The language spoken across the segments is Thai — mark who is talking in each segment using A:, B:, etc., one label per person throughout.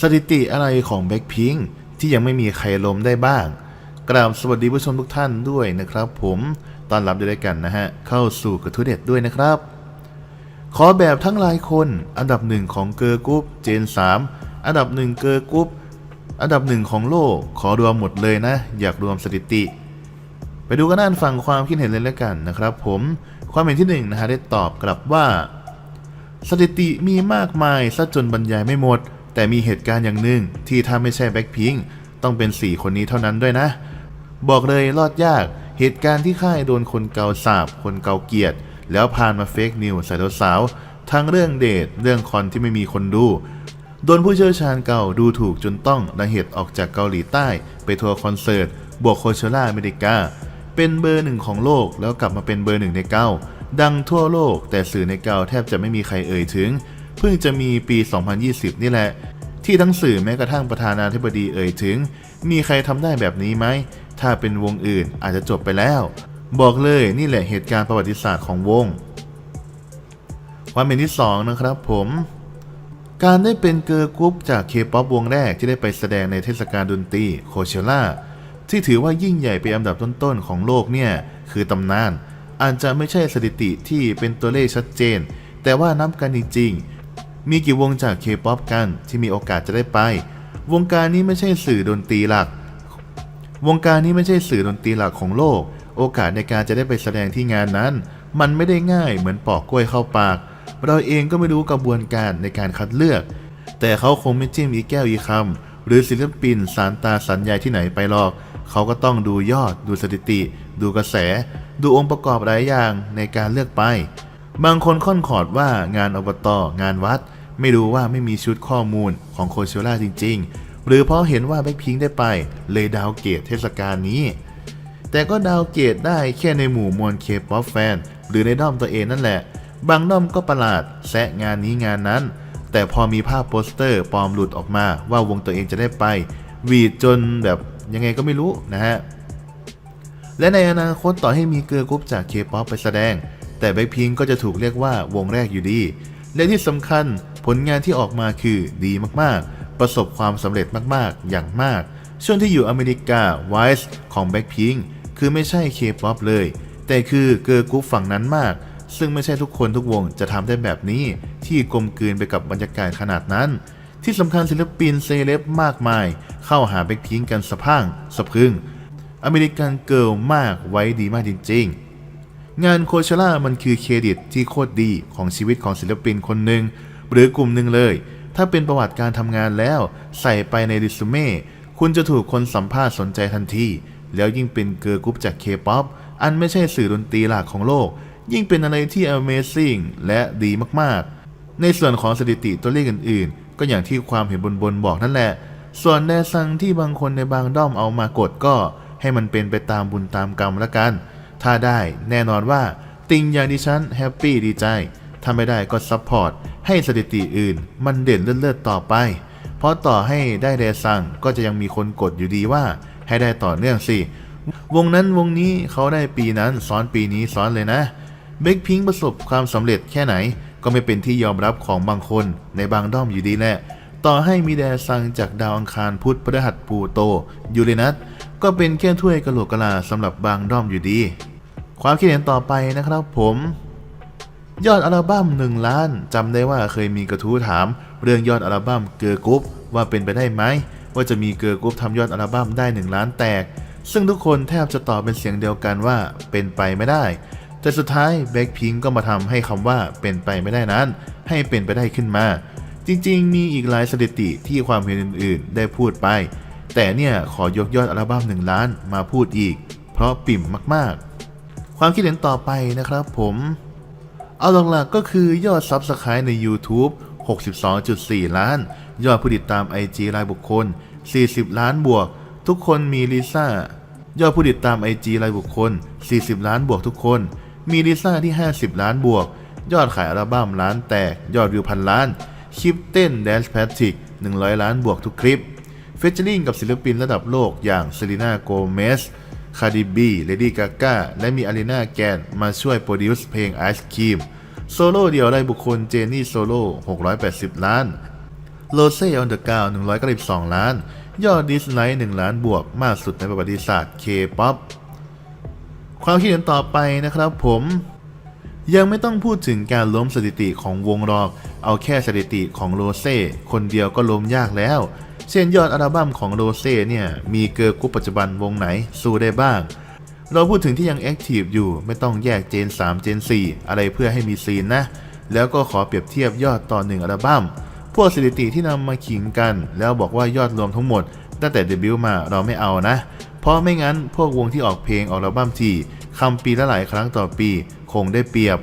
A: สถิติอะไรของแบ็คพิงที่ยังไม่มีใครล้มได้บ้าง กราบสวัสดีผู้ชมทุกท่านด้วยนะครับ ผมตอนรับด้วยกันนะฮะ เข้าสู่กระทู้เด็ดด้วยนะครับ ขอแบบทั้งหลายคนอันดับหนึ่งของเกอร์กรุ๊ปเจน 3 อันดับหนึ่งเกอร์กรุ๊ปอันดับหนึ่งของโลกขอรวมหมดเลยนะ อยากรวมสถิติ ไปดูกันด้านฝั่งความคิดเห็นเลยแล้วกันนะครับ ผมความเห็นที่หนึ่งนะฮะได้ตอบกลับว่า สถิติมีมากมายซะจนบรรยายไม่หมด แต่มีเหตุการณ์อย่างหนึ่งที่ถ้าไม่ใช่แบ็คพิงต้องเป็น 4 คนนี้เท่านั้นด้วยนะ บอกเลยรอดยากเหตุการณ์ที่ค่ายโดนคนเกาสาบ คนเกาเกลียด แล้วผ่านมาเฟกนิวใส่สาวๆทั้งเรื่องเดทเรื่องคอนที่ไม่มีคนดูโดนผู้เชี่ยวชาญเก่าดูถูกจนต้องระเหตุออกจากเกาหลีใต้ ไปทัวร์คอนเสิร์ตบวกโคเชล่าอเมริกา เป็นเบอร์หนึ่งของโลกแล้วกลับมาเป็นเบอร์หนึ่งในเก้าดังทั่วโลกแต่สื่อในเกาแทบจะไม่มีใครเอ่ยถึง เพิ่งจะมีปี 2020 นี่แหละ ที่ทั้งสื่อแม้กระทั่งประธานาธิบดีเอ่ยถึง มีใครทำได้แบบนี้ไหม ถ้าเป็นวงอื่นอาจจะจบไปแล้ว บอกเลยนี่แหละเหตุการณ์ประวัติศาสตร์ของวง ความเป็นที่สองนะครับผมการได้เป็นเกิร์ลกรุ๊ปจากเคป๊อปวงแรกที่ได้ไปแสดงในเทศกาลดนตรีโคเชล่าที่ถือว่ายิ่งใหญ่เป็นอันดับต้นๆของโลกเนี่ย คือตำนาน อาจจะไม่ใช่สถิติที่เป็นตัวเลขชัดเจน แต่ว่านับกันจริงๆ มีกี่วงจากเคป๊อปกันที่มีโอกาสจะได้ไป วงการนี้ไม่ใช่สื่อดนตรีหลัก วงการนี้ไม่ใช่สื่อดนตรีหลักของโลก โอกาสในการจะได้ไปแสดงที่งานนั้น มันไม่ได้ง่ายเหมือนปอกกล้วยเข้าปาก เราเองก็ไม่รู้กระบวนการในการคัดเลือก แต่เขาคงไม่จิ้มอีแก้วอีคำหรือศิลปินสารตาสัญญาที่ไหนไปหรอก เขาก็ต้องดูยอด ดูสถิติ ดูกระแส ดูองค์ประกอบหลายอย่างในการเลือกไป บางคนค่อนขอดว่างานอบต งานวัด ไม่รู้ว่าไม่มีชุดข้อมูลของโคเชล่าจริง ๆ หรือเพราะเห็นว่าแบ็คพิงได้ไปเลยดาวเกตเทศกาลนี้ แต่ก็ดาวเกตได้แค่ในหมู่มวลเคป๊อปแฟน หรือในด้อมตัวเองนั่นแหละ บางด้อมก็ประหลาดแซะงานนี้งานนั้น แต่พอมีภาพโปสเตอร์ปลอมหลุดออกมาว่าวงตัวเองจะได้ไปวีดจนแบบยังไงก็ไม่รู้นะฮะและในอนาคตต่อให้มีเกิร์กรุ๊ปจากเคป๊อปไปแสดง แต่แบ็คพิงก็จะถูกเรียกว่าวงแรกอยู่ดี และที่สำคัญ ผลงานที่ออกมาคือดีมากๆ ประสบความสำเร็จมากๆ อย่างมาก ช่วงที่อยู่อเมริกา Wise ของแบ็คพิงคือไม่ใช่เคป๊อปเลย แต่คือเกิร์ลกรุ๊ปฝั่งนั้นมาก ซึ่งไม่ใช่ทุกคนทุกวงจะทำได้แบบนี้ ที่กลมกลืนไปกับบรรยากาศขนาดนั้น ที่สำคัญศิลปินเซเลบมากมาย เข้าหาแบ็คพิงกันสะพังสะพึง อเมริกันเกิร์ลมากไว้ดีมากจริง ๆงานโคเชล่ามันคือเครดิตที่โคตรดีของชีวิตของศิลปินคนหนึ่ง หรือกลุ่มหนึ่งเลย ถ้าเป็นประวัติการทำงานแล้ว ใส่ไปในดิสเม่คุณจะถูกคนสัมภาษณ์สนใจทันที แล้วยิ่งเป็นเกิร์ลกรุ๊ปจากเคป๊อปอันไม่ใช่สื่อดนตรีหลักของโลก ยิ่งเป็นอะไรที่ Amazing และดีมากๆ ในส่วนของสถิติตัวเลขอื่นๆ ก็อย่างที่ความเห็นบนๆบอกนั่นแหละ ส่วนแนซังที่บางคนในบางด้อมเอามากดก็ให้มันเป็นไปตามบุญตามกรรมละกัน ถ้าได้แน่นอนว่าติงอย่างดิฉันแฮปปี้ดีใจ ถ้าไม่ได้ก็ซัพพอร์ต ให้สถิติอื่น มันเด่นเลิศๆต่อไป เพราะต่อให้ได้แดซังก็จะยังมีคนกดอยู่ดีว่า ให้ได้ต่อเนื่องสิ วงนั้นวงนี้เขาได้ปีนั้นซ้อนปีนี้ซ้อนเลยนะเบคพิงประสบความสำเร็จแค่ไหน ก็ไม่เป็นที่ยอมรับของบางคนในบางด้อมอยู่ดีแหละต่อให้มีแดซังจากดาวอังคารพุธพฤหัสพลูโตยูเรนัสก็เป็นแค่ถ้วยกะโหลกกะลาสำหรับบางด้อมอยู่ดี ความคิดเห็นต่อไปนะครับผม ยอดอัลบั้ม1ล้านจำได้ว่าเคยมีกระทู้ถาม เรื่องยอดอัลบั้มเกิร์กรุ๊ปว่าเป็นไปได้ไหม ว่าจะมีเกิร์กรุ๊ปทำยอดอัลบั้มได้ 1 ล้านแตก ซึ่งทุกคนแทบจะตอบเป็นเสียงเดียวกันว่าเป็นไปไม่ได้ แต่สุดท้ายแบ็คพิงก็มาทำให้คำว่าเป็นไปไม่ได้นั้น ให้เป็นไปได้ขึ้นมา จริงๆ มีอีกหลายสถิติที่ความเห็นอื่นๆ ได้พูดไป แต่เนี่ยขอยกยอดอัลบั้ม1ล้านมาพูดอีก เพราะปิ่มมากๆ ความคิดเห็นต่อไปนะครับผม เอาหลักๆก็คือยอดซับสไคร b ์ใน YouTube 62.4 ล้าน ยอดผู้ติดตาม IG รายบุคคล 40 ล้านบวก ทุกคนมีลิซ่ายอดผู้ติดตาม IG รายบุคคล 40 ล้านบวกทุกคน มีลิซ่าที่ 50 ล้านบวก ยอดขายอัลบั้มล้านแตก ยอดวิวพันล้าน คลิปเต้น Dance Patrick 100 ล้านบวกทุกคลิป เฟเจอริงกับศิลปินระดับโลกอย่างเซรีนาโกเมส คาร์ดิบีเลดี้กาก้าและมีอารีนาแกนมาช่วยโปรดิวซ์เพลงไอซ์ครีมโซโล่เดี่ยวรายบุคคลเจนนี่โซโล่680 ล้านโลเซ่ออนเดอะกาว192 ล้าน ยอดดิสไลค์1ล้านบวกมากสุดในประวัติศาสตร์เคป๊อปความคิดเห็นต่อไปนะครับผม ยังไม่ต้องพูดถึงการล้มสถิติของวงรอกเอาแค่สถิติของโรเซ่คนเดียวก็ล้มยากแล้ว เช่นยอดอัลบั้มของโรเซ่เนี่ยมีเกิร์ลกรุ๊ปปัจจุบันวงไหนสู้ได้บ้าง เราพูดถึงที่ยังแอคทีฟอยู่ไม่ต้องแยกเจน 3 เจน 4 อะไรเพื่อให้มีซีนนะ แล้วก็ขอเปรียบเทียบยอดต่อหนึ่งอัลบั้มพวกสถิติที่นำมาขิงกัน แล้วบอกว่ายอดรวมทั้งหมดตั้งแต่เดบิวต์มาเราไม่เอานะ เพราะไม่งั้นพวกวงที่ออกเพลงออกอัลบั้มทีคำปีละหลายครั้งต่อปี คงได้เปรียบ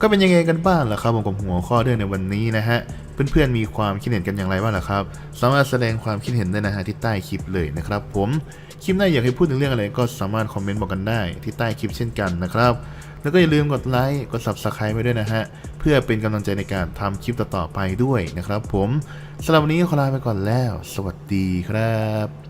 A: ก็เป็นยังไงกันบ้างล่ะครับผมกับหัวข้อเรื่องในวันนี้นะฮะเพื่อนๆมีความคิดเห็นกันอย่างไรบ้างล่ะครับ สามารถแสดงความคิดเห็นได้นะฮะที่ใต้คลิปเลยนะครับผมคลิปหน้าอยากให้พูดถึงเรื่องอะไรก็สามารถคอมเมนต์บอกกันได้ที่ใต้คลิปเช่นกันนะครับแล้วก็อย่าลืมกดไลค์กด subscribe ไว้ด้วยนะฮะ เพื่อเป็นกำลังใจในการทำคลิปต่อๆไปด้วยนะครับผมสำหรับวันนี้ขอลาไปก่อนแล้ว สวัสดีครับ